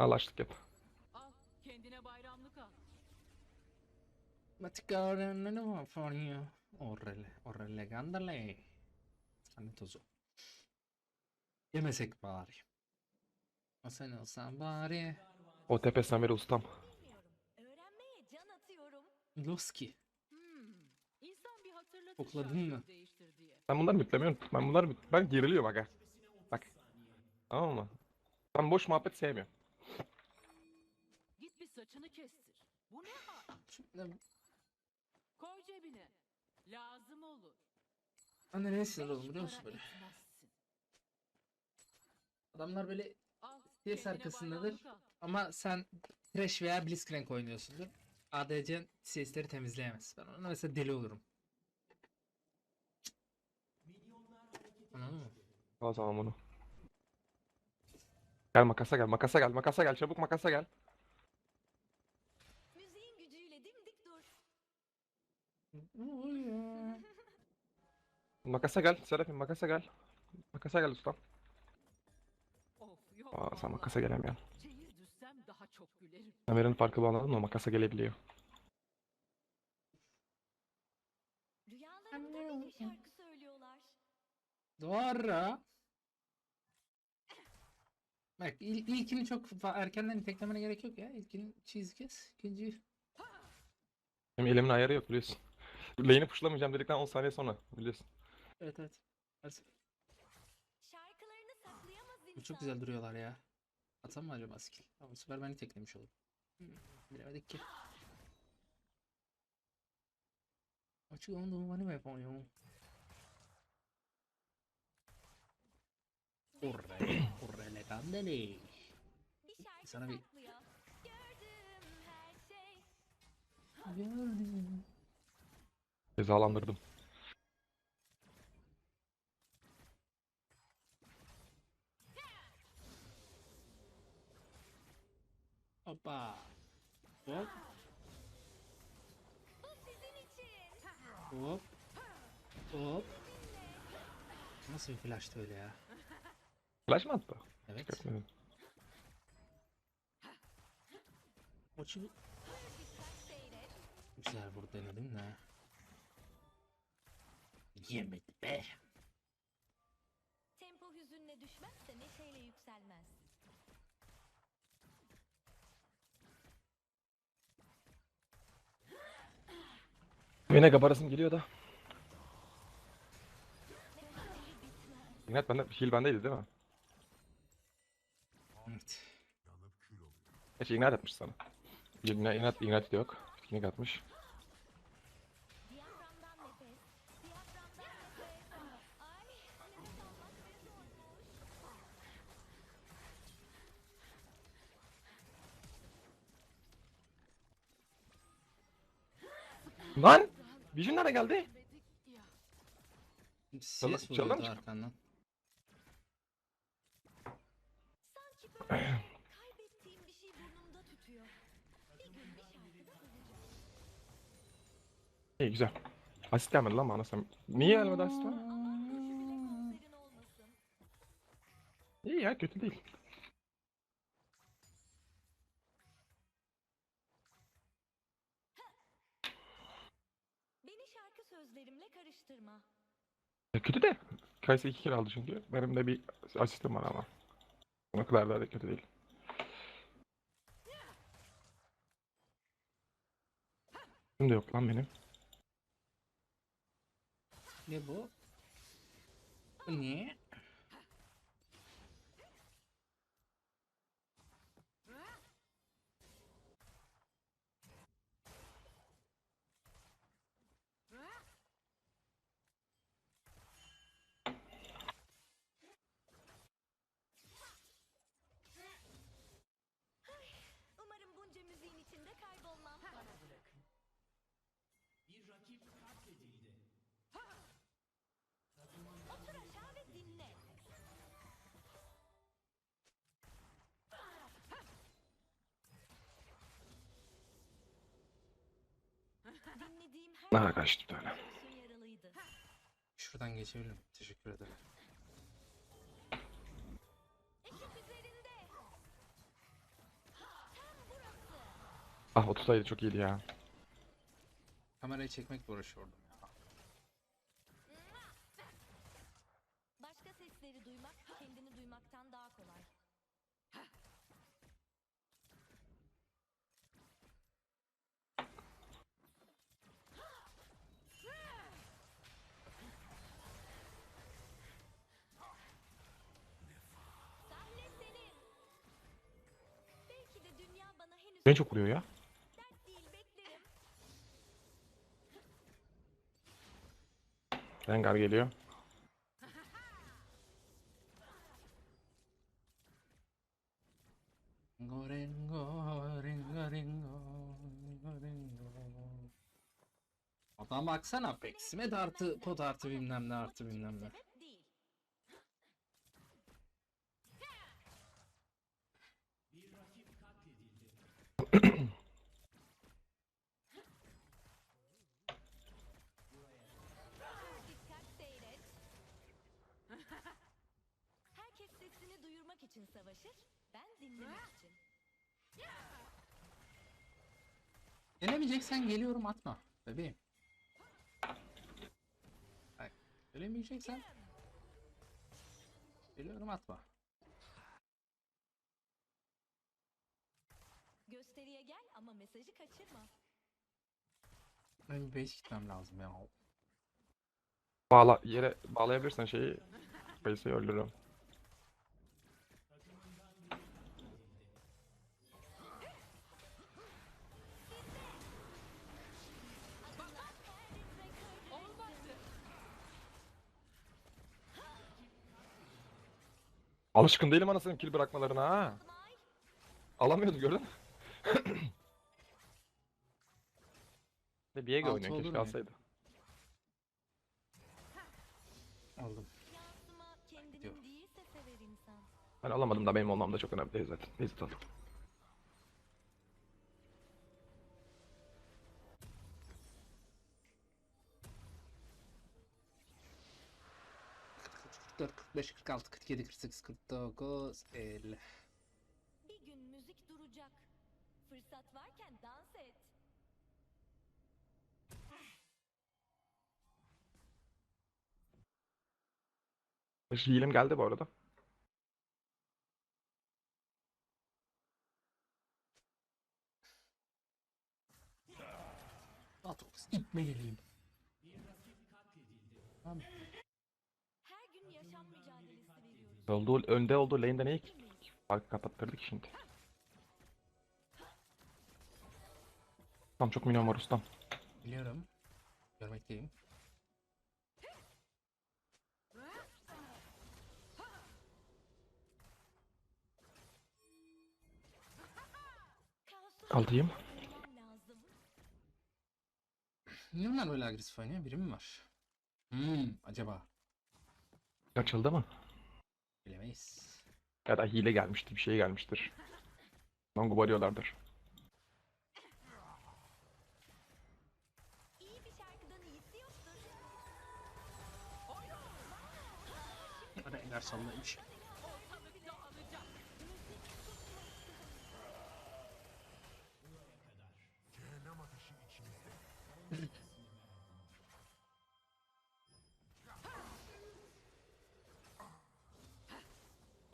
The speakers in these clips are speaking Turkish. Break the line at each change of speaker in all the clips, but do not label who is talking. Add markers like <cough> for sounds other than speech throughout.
Al açlık yap.
Al kendine bayramlık al.
Ma ti cavolo, fanno orrele, orrele gandale. Hani tozu. Yemesek bari. O sen olsan bari.
O tepe Samir ustam.
Öğrenmeye can atıyorum.
Loski.
Hmm. İnsan bir hatırlatır
Kokladın
şarkıyı
mı?
değiştir diye.
Ben bunları mütlemiyorum. Ben bunları müt- ben geriliyor bak ha. Bak. Tamam mı? Ben boş muhabbet sevmiyorum.
Şimdi
Koy cebine. Lazım olur.
de ne sinir oldum biliyor musun böyle?
etmezsin.
Adamlar böyle
Al
CS arkasındadır.
al.
ama sen Thresh veya Blitzcrank oynuyorsundur. ADC'n CS'leri temizleyemez. Ben ona mesela deli olurum. Anladın mı?
O zaman bunu. Gel makasa gel, makasa gel, makasa gel, çabuk makasa gel. Makasa gel, Serafim makasa gel. Makasa gel ustam.
Of yok
Aa, sen
vallahi.
makasa gelemiyorsun.
Şehir düşsem daha çok gülerim.
Farkı bu anladın mı? Makasa gelebiliyor.
Rüyalarımda benim şarkı söylüyorlar.
Doğru. Bak il, ilkini çok fa- erkenden iteklemene gerek yok ya. İlkini cheese kes. İkinciyi
Benim elimin ayarı yok biliyorsun. Lane'i pushlamayacağım dedikten 10 saniye sonra biliyorsun.
Evet evet. Her-
Şarkılarını saklayamaz insan.
Bu çok güzel duruyorlar ya. Atsam mı acaba skill? Ama bu sefer beni teklemiş olur. Hmm, bilemedik ki. Açık onu dumanı mı yapamıyorum? Orre, orre le
şarkı
Sana bir-
şey.
Gördüm.
Cezalandırdım.
Hoppa. Hop,
Bu sizin için.
hop. Hop. Nasıl bir flash'tı öyle ya?
Flash mı attı?
Evet. Maçı
seyret.
güzel vurdu denedim de. Yemedi be.
Tempo hüzünle düşmezse neşeyle yükselmez.
Yine gabarasım geliyor da. İnat bende, heal bendeydi değil mi?
Evet.
Gerçi ignat etmiş sana. Yine inat, inat yok. Fitkinlik atmış. Lan! Vision nereye geldi?
Ya.
CS
çalı mı
vuruyordu
çıktı?
arkandan.
Sanki böyle kaybettiğim bir şey burnumda tütüyor. Bir gün bir şarkıda olacak.
İyi güzel. Asist gelmedi lan bana sen. Niye gelmedi asist
bile konserin olmasın.
İyi ya kötü değil. Kötü de. Kayse 2 kere aldı çünkü. Benim de bir asistim var ama. O kadar da kötü değil. Şimdi yok lan benim.
Ne bu? Bu ne?
Daha
kaçtı tane.
Şuradan geçebilirim. Teşekkür ederim.
Ah o tutsaydı çok iyiydi ya.
Kamerayı çekmekle uğraşıyordum.
Beni çok vuruyor ya. Rengar geliyor.
Adam baksana peksimet artı pot artı bilmem ne artı bilmem ne.
Herkes sesini duyurmak için savaşır, ben dinlemek için.
Gelemeyeceksen geliyorum atma bebeğim. Bak, gelemeyeceksen geliyorum atma.
Gösteriye gel ama mesajı kaçırma.
Benim bir base gitmem lazım ya.
Bağla yere bağlayabilirsen şeyi Kayısı'yı öldürürüm. Alışkın değilim anasının kill bırakmalarına ha. Alamıyordu gördün mü? Bir Viego
Altı
oynuyor
olur
keşke
mu ya?
alsaydı.
Aldım.
yansıma kendinin
Yok.
değilse sever insan.
Ben alamadım da benim olmam da çok önemli değil zaten. Neyse tamam.
Dört, 45, 46, 47, 48, 49, 50.
Healim geldi bu arada.
Atox, itme geleyim. Tamam.
Her gün yaşam mücadelesi veriyoruz.
Olduğu, önde olduğu lane'de neyi farkı kapattırdık şimdi. Tam çok minyon var ustam.
Biliyorum. Görmekteyim.
Lazım.
Niye bunlar böyle agresif oynuyor? Biri mi var? Hmm, acaba?
Açıldı mı?
Bilemeyiz.
Ya da hile gelmiştir, bir şey gelmiştir. Longu arıyorlardır.
İyi bir şarkıdan iyisi yoktur.
Hadi Ener sallaymış.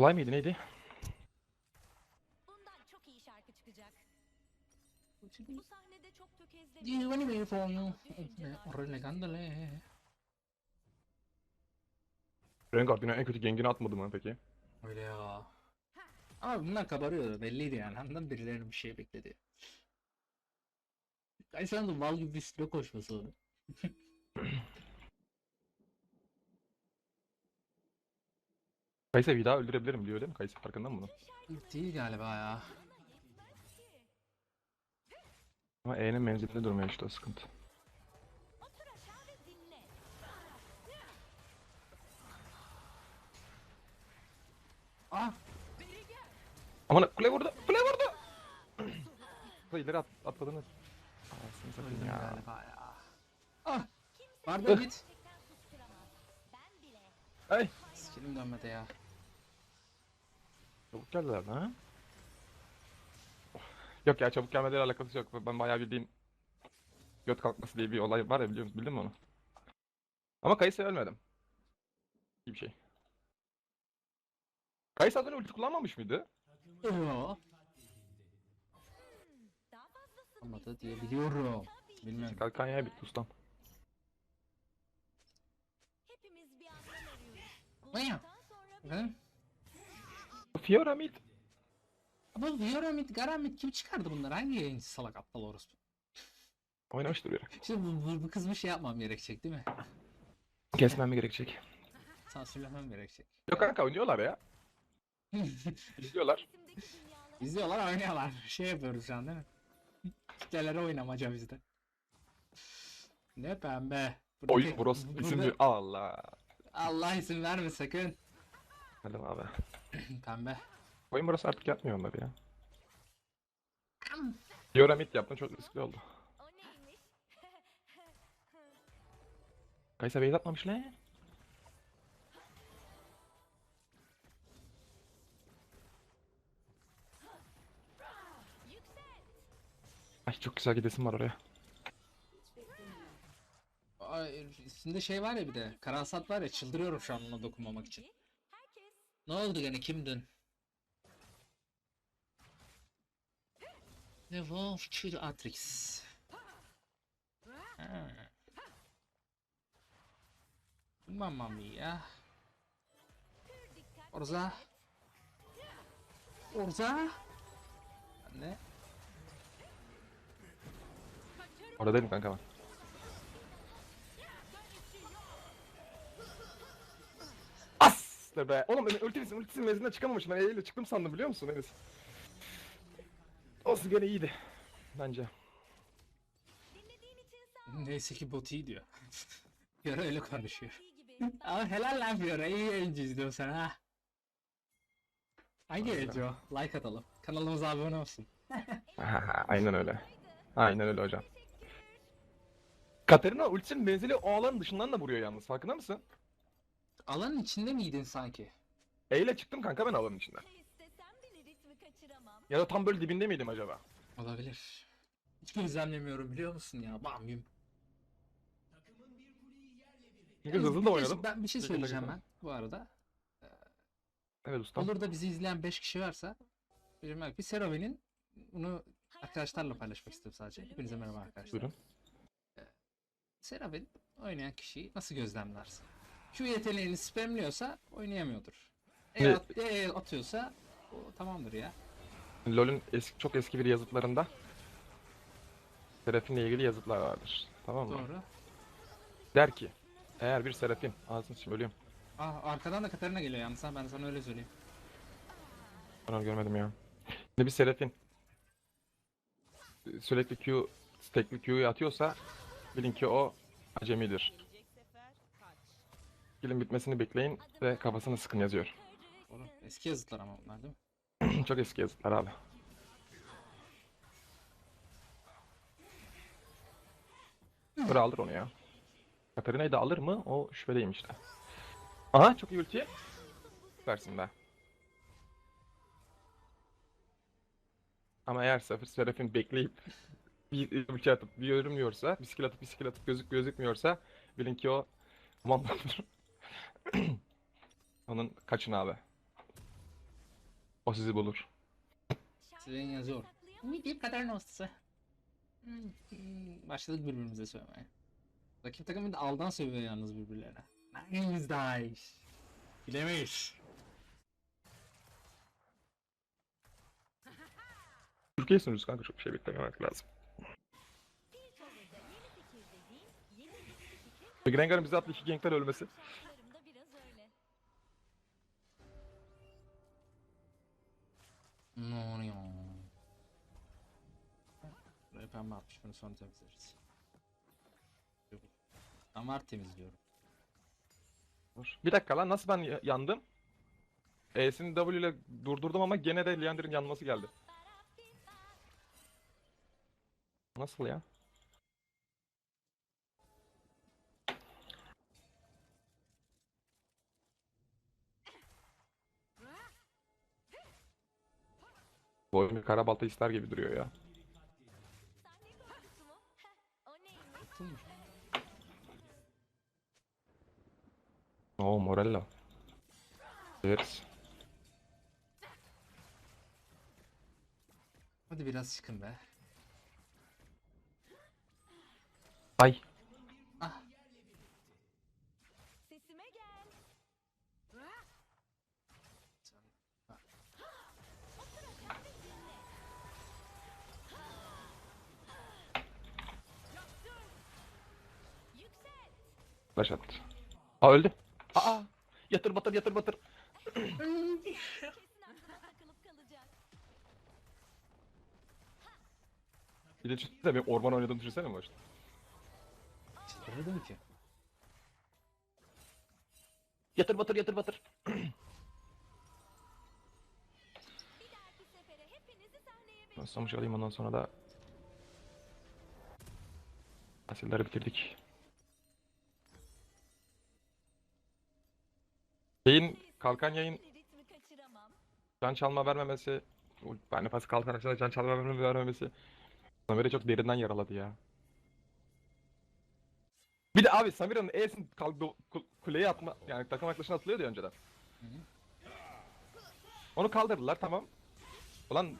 Kolay mıydı neydi?
Bundan çok iyi şarkı çıkacak. Bu sahnede çok tökezledim.
Giovanni mi
var.
Relegandole.
Rengar dünyanın en kötü gengini atmadı mı peki?
Öyle ya. Ama bunlar kabarıyor belliydi yani. Andan birilerinin bir şey bekledi. Ay sen de mal gibi bir üstüne koşması <clears throat>
Kayse bir daha öldürebilirim biliyor değil mi? Kayse farkında mı bunun?
Değil galiba ya.
Ama E'nin menzilinde durmuyor işte o sıkıntı.
Ah!
Aman kule vurdu! Kule vurdu! Kule ileri at, atladınız. Anasını satayım
Öldüm
ya.
galiba ya. Ah! Vardı
beni
git.
Ay!
Skillim dönmedi ya.
Çabuk geldiler lan ha. Yok ya çabuk gelmeleri alakası yok. Ben bayağı bildiğin göt kalkması diye bir olay var ya biliyor musun? Bildin mi onu? Ama Kayısı'ya ölmedim. İyi bir şey. Kayısı az önce ulti kullanmamış mıydı?
Yo. Olmadı diye biliyorum. Bilmiyorum.
Kalkanya'ya bitti ustam.
Hepimiz bir
Fiora mid.
Ama Vioramid, Garamid kim çıkardı bunları? Hangi yayıncı salak aptal orospu?
Oynamış duruyor.
Şimdi bu, bu, bu kız bir şey yapmam gerekecek değil mi?
Kesmem mi gerekecek?
Sansürlemem gerekecek.
Yok kanka oynuyorlar ya. <laughs> İzliyorlar.
İzliyorlar oynuyorlar. Şey yapıyoruz şu an değil mi? Kitlelere oynamaca bizde. Ne pembe. Buradaki-
Oyun burası
burada-
isimci. Allah.
Allah isim verme sakın.
Hadi abi. <clears throat>
pembe.
Oyun burası artık yapmıyor onları ya. Fiora mid yaptın çok riskli oldu. Kaysa base atmamış lan. Ay çok güzel gidesim var oraya.
Ay, üstünde şey var ya bir de. Karasat var ya çıldırıyorum şu an ona dokunmamak için. Ne oldu gene kimdin? Ne Wolf Chill Atrix. Ha. Mamma mia. Orza. Orza. Ne?
Orada değilim kanka ben. As be. Oğlum ben ultimizin ultisinin mezinden çıkamamışım. Ben eliyle çıktım sandım biliyor musun Enes? Olsun gene iyiydi. Bence.
Neyse ki bot iyi diyor. <laughs> Fiora öyle konuşuyor. <laughs> Ama helal lan Fiora iyi yayıncı izliyorsun ha. Hangi yayıncı o? Like atalım. Kanalımıza abone olsun. <laughs>
Aynen öyle. Aynen öyle hocam. Katarina ultisinin menzili o alanın dışından da vuruyor yalnız. Farkında mısın?
Alanın içinde miydin sanki?
E ile çıktım kanka ben alanın içinden. Ya da tam böyle dibinde miydim acaba?
Olabilir. Hiç gözlemlemiyorum biliyor musun ya? Bam yum.
Çünkü
Yalnız
hızlı
bir
da
şey-
oynadım.
Ben bir şey söyleyeceğim ben bu arada.
Evet ustam.
Olur da bizi izleyen 5 kişi varsa bir, bir Serove'nin bunu arkadaşlarla paylaşmak istedim sadece. Hepinize merhaba arkadaşlar.
Buyurun.
Seravin oynayan kişiyi nasıl gözlemlersin? Q yeteneğini spamliyorsa oynayamıyordur. E, at, E atıyorsa o tamamdır ya.
LoL'ün eski, çok eski bir yazıtlarında Serafin'le ilgili yazıtlar vardır. Tamam mı?
Doğru.
Der ki eğer bir Serafin ağzını şimdi ölüyorum.
Ah arkadan da Katarina geliyor yalnız ha ben sana öyle söyleyeyim.
Ben onu görmedim ya. Şimdi bir Serafin sürekli Q tekli Q'yu atıyorsa bilin ki o acemidir. Skill'in bitmesini bekleyin ve kafasını sıkın yazıyor.
Doğru. Eski yazıtlar ama bunlar değil mi? <clears throat>
çok eski yazıtlar abi. Dur alır onu ya. Katarina'yı da alır mı? O şüphedeyim işte. Aha çok iyi ulti. Versin be. Ama eğer Safir Serafin bekleyip <laughs> bir ulti atıp bir görünmüyorsa, bir skill atıp bir skill atıp gözük gözükmüyorsa bilin ki o komandodur. <clears throat> Onun kaçın abi. O sizi bulur.
Sizin yazıyor. Ne diyeyim Katarina ustası. Hmm, Başladık birbirimize söylemeye. Rakip takım bir de aldan sövüyor yalnız birbirlerine. Hangimiz daha iyi? Bilemeyiz.
Türkiye sunucusu kanka çok bir şey beklememek lazım.
Bir
Grengar'ın bize attığı iki gankler ölmesi.
Ne oluyor? Buraya pembe atmış bunu sonra temizleriz. Var temizliyorum.
Dur. Bir dakika lan nasıl ben ya- yandım? E'sini W ile durdurdum ama gene de Leander'in yanması geldi. Nasıl ya? sanki karabalta ister gibi duruyor ya. Oo Morella. Severiz.
Hadi biraz çıkın be.
Ay. Flash attı. Aa öldü. Aa. Yatır batır yatır batır. Bir de düşünsene benim orman oynadığımı düşünsene mi başta?
Çıldırırdım ki.
Yatır batır yatır batır.
Bir dahaki sefere hepinizi sahneye
Ben sonuç alayım ondan sonra da Asilleri bitirdik. Şeyin kalkan yayın can çalma vermemesi yani pas kalkan açısından can çalma vermemesi, Samir'i çok derinden yaraladı ya. Bir de abi Samira'nın E'sin kal- do- ku- kuleye atma yani takım arkadaşına atılıyordu önceden. Onu kaldırdılar tamam. Ulan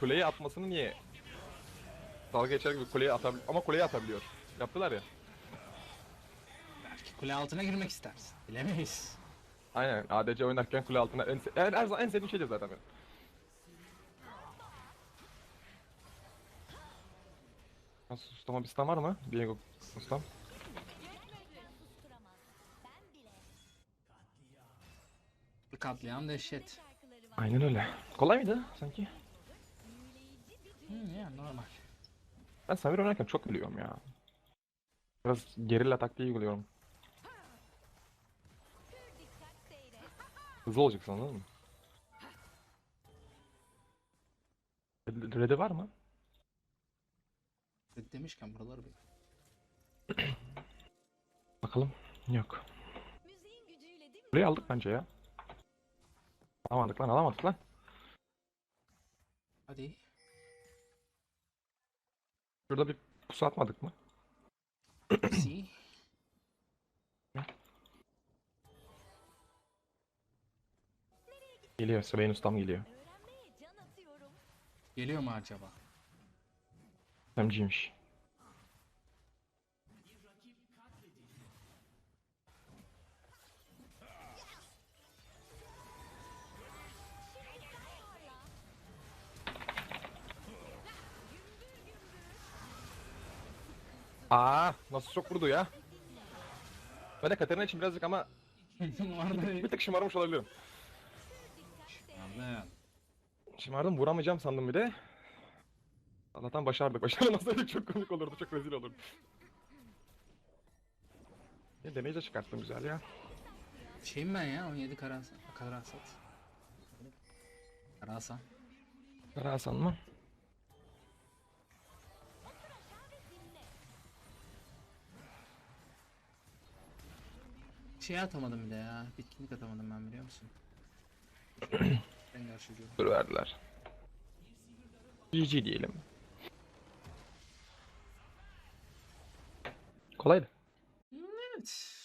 kuleye atmasını niye dalga geçer gibi kuleye atabiliyor ama kuleye atabiliyor. Yaptılar ya.
Belki kule altına girmek istersin. Bilemeyiz.
Aynen ADC oynarken kule altına en, en, her zaman en sevdiğim şeydir zaten benim. Nasıl ustama bir stam var mı? Diego ustam.
Katliam dehşet.
Aynen öyle. Kolay mıydı sanki?
Büyüleyici bir
Hı, ya normal.
Ben Samir oynarken çok ölüyorum ya. Biraz gerilla taktiği uyguluyorum. Hızlı olacaksın anladın mı? Red- Red'i var mı?
Red demişken buraları bir. <clears throat>
Bakalım. Yok.
Müziğin gücüyle değil mi?
Burayı aldık bence ya. Alamadık lan alamadık lan.
Hadi.
Şurada bir pusu atmadık mı? <clears throat>
Si.
Geliyor. Swain ustam geliyor.
Geliyor mu acaba?
Semciymiş. Aa, nasıl çok vurdu ya? Ben de Katarina için birazcık ama <laughs> bir tık şımarmış olabilirim.
Anladım.
Şımardım vuramayacağım sandım bir de. Allah'tan başardık. <laughs> Başaramasaydık çok komik olurdu, çok rezil olurdu. Ya damage de çıkarttım güzel ya.
Şeyim ben ya 17 karasa. Karasat. Karasa.
Kara Hasan mı?
Şey atamadım bir de ya. Bitkinlik atamadım ben biliyor musun? <clears throat>
Dur verdiler. GG diyelim. Kolaydı.
Evet.